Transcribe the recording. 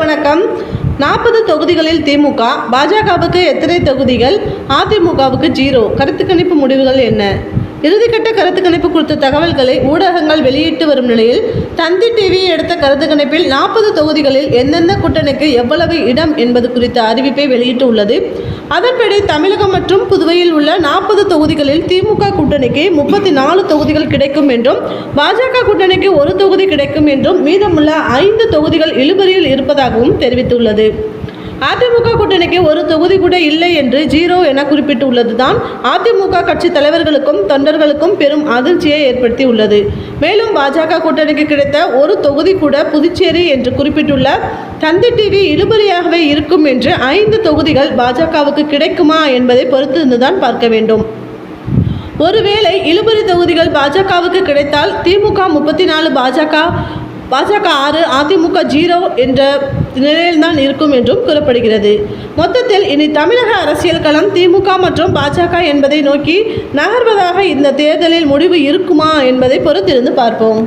வணக்கம். நாற்பது தொகுதிகளில் திமுக பாஜகவுக்கு எத்தனை தொகுதிகள்? அதிமுகவுக்கு ஜீரோ. கருத்து கணிப்பு முடிவுகள் என்ன? இறுதிக்கட்ட கருத்து கணிப்பு குறித்த தகவல்களை ஊடகங்கள் வெளியிட்டு வரும் நிலையில் தந்தி டிவி எடுத்த கருத்து கணிப்பில் நாற்பது தொகுதிகளில் எந்தெந்த கூட்டணிக்கு எவ்வளவு இடம் என்பது குறித்த அறிவிப்பை வெளியிட்டு உள்ளது. அதன்படி தமிழகம் மற்றும் புதுவையில் உள்ள நாற்பது தொகுதிகளில் திமுக கூட்டணிக்கு முப்பத்தி நாலு தொகுதிகள் கிடைக்கும் என்றும் பாஜக கூட்டணிக்கு ஒரு கிடைக்கும் என்றும் மீதமுள்ள ஐந்து தொகுதிகள் இழுபறியில் இருப்பதாகவும் தெரிவித்துள்ளது. அதிமுக கூட்டணிக்கு ஒரு தொகுதி கூட இல்லை என்று ஜீரோ என குறிப்பிட்டுள்ளது தான் அதிமுக கட்சி தலைவர்களுக்கும் தொண்டர்களுக்கும் பெரும் அதிர்ச்சியை ஏற்படுத்தி உள்ளது மேலும் பாஜக கூட்டணிக்கு கிடைத்த ஒரு தொகுதி கூட புதுச்சேரி என்று குறிப்பிட்டுள்ள தந்தி டிவி இழுபறியாகவே இருக்கும் என்று ஐந்து தொகுதிகள் பாஜகவுக்கு கிடைக்குமா என்பதை பொறுத்திருந்துதான் பார்க்க வேண்டும். ஒருவேளை இழுபறி தொகுதிகள் பாஜகவுக்கு கிடைத்தால் திமுக முப்பத்தி நாலு பாஜக பாஜக ஆறு அதிமுக ஜீரோ என்ற நிலையில்தான் இருக்கும் என்றும் கூறப்படுகிறது. மொத்தத்தில் இனி தமிழக அரசியல் களம் திமுக மற்றும் பாஜக என்பதை நோக்கி நகர்வதாக இந்த தேர்தலில் முடிவு இருக்குமா என்பதை பொறுத்திருந்து பார்ப்போம்.